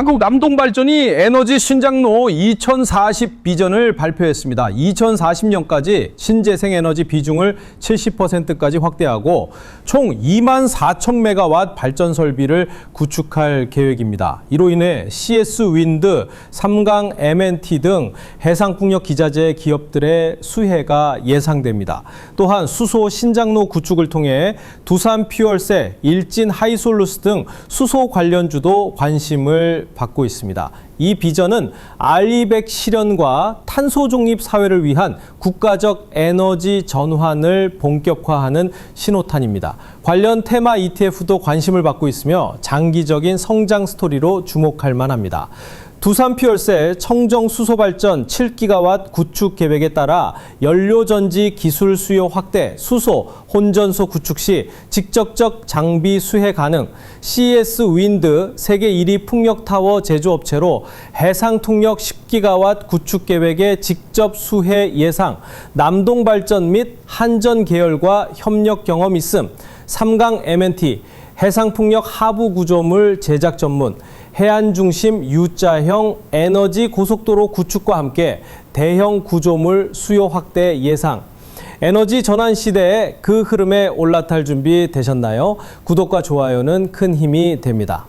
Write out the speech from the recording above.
한국 남동발전이 에너지 신장로 2040 비전을 발표했습니다. 2040년까지 신재생 에너지 비중을 70%까지 확대하고 총 2만 4천 메가와tt 발전 설비를 구축할 계획입니다. 이로 인해 CS 윈드, 삼강 MNT 등 해상풍력 기자재 기업들의 수혜가 예상됩니다. 또한 수소 신장로 구축을 통해 두산 퓨얼세, 일진 하이솔루스 등 수소 관련주도 관심을 받고 있습니다. 이 비전은 알리백 실현과 탄소 중립 사회를 위한 국가적 에너지 전환을 본격화하는 신호탄입니다. 관련 테마 ETF도 관심을 받고 있으며 장기적인 성장 스토리로 주목할 만합니다. 두산 퓨얼세 청정 수소 발전 7기가와tt 구축 계획에 따라 연료 전지 기술 수요 확대, 수소 혼전소 구축 시 직접적 장비 수혜 가능, CS 윈드 세계 1위 풍력 타워 제조업체로 해상 통역 10기가와tt 구축 계획의 직접 수혜 예상, 남동 발전 및 한전 계열과 협력 경험 있음, 삼강 MNT 해상풍력 하부 구조물 제작 전문, 해안 중심 U자형 에너지 고속도로 구축과 함께 대형 구조물 수요 확대 예상. 에너지 전환 시대에 그 흐름에 올라탈 준비 되셨나요? 구독과 좋아요는 큰 힘이 됩니다.